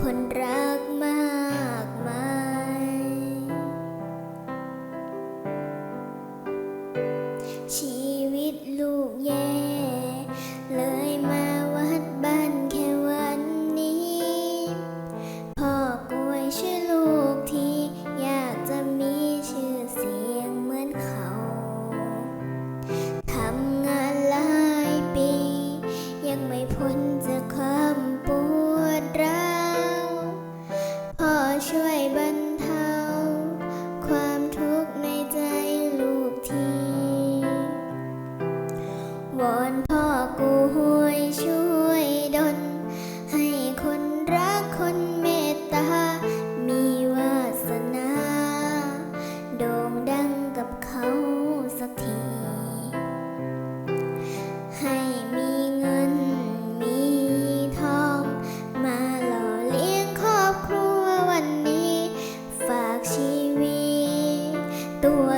คนรักมากมาย ชีวิตลูกแย่ เลยมาวัดบ้านแค่วันนี้ พ่อกลวยชื่อลูกที่อยากจะมีชื่อเสียงเหมือนเขา ทำงานหลายปี ยังไม่พ้นจากความ วอนพ่อกูห่วยช่วยดลให้คนรักคนเมตตา มีวาสนา โด่งดังกับเขาสักที ให้มีเงินมีทอง มาหล่อเลี้ยงครอบครัววันนี้ ฝากชีวิตตัว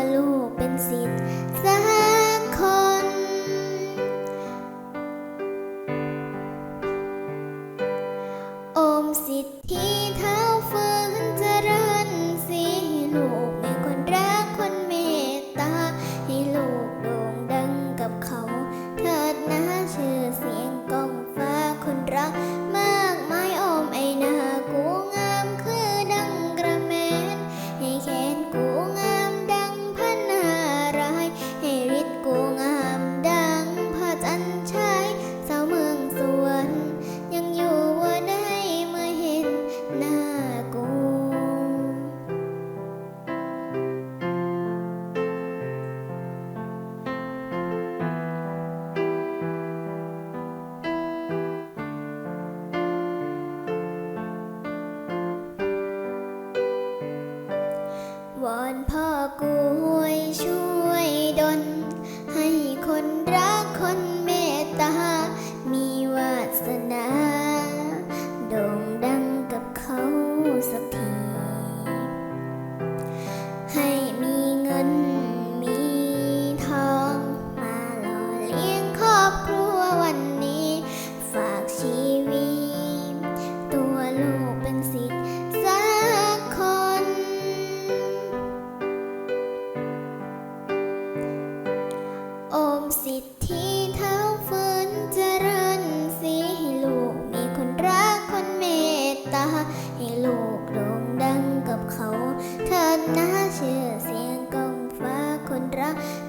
อนพ่อกวยช่วยดลให้คนรักคน 的